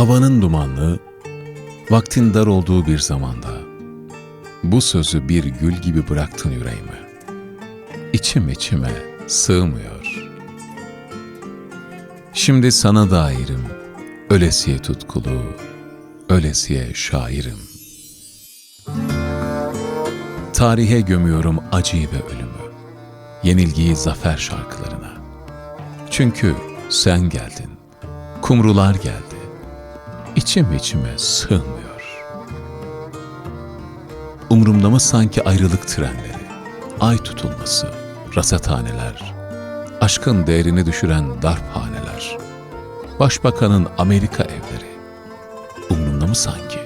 Havanın dumanlı, vaktin dar olduğu bir zamanda bu sözü bir gül gibi bıraktın yüreğime. İçim içime sığmıyor. Şimdi sana dairim, ölesiye tutkulu, ölesiye şairim. Tarihe gömüyorum acıyı ve ölümü, yenilgiyi zafer şarkılarına. Çünkü sen geldin, kumrular geldi, içim içime sığmıyor. Umrumda mı sanki ayrılık trenleri, ay tutulması, rasathaneler, aşkın değerini düşüren darphaneler, başbakanın Amerika evleri, umrumda mı sanki?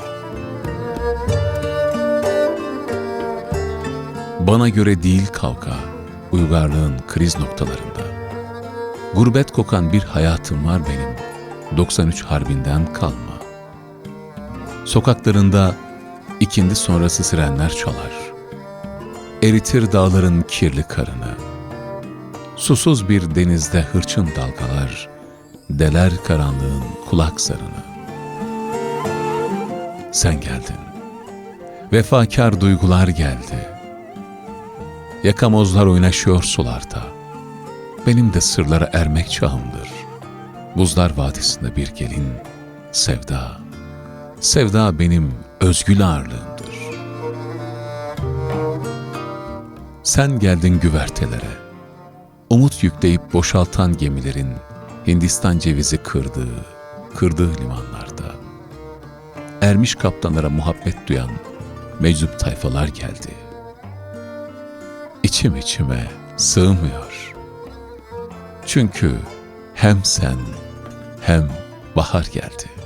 Bana göre değil kavga, uygarlığın kriz noktalarında. Gurbet kokan bir hayatım var benim, 93 harbinden kalma. Sokaklarında ikindi sonrası sirenler çalar. Eritir dağların kirli karını. Susuz bir denizde hırçın dalgalar, deler karanlığın kulak zarını. Sen geldin. Vefakar duygular geldi. Yakamozlar oynaşıyor sularda. Benim de sırlara ermek çağımdır. Buzlar Vadisi'nde bir gelin, sevda. Sevda benim özgül ağırlığımdır. Sen geldin güvertelere. Umut yükleyip boşaltan gemilerin Hindistan cevizi kırdığı, kırdığı limanlarda. Ermiş kaptanlara muhabbet duyan meczup tayfalar geldi. İçim içime sığmıyor. Çünkü hem sen hem bahar geldi.''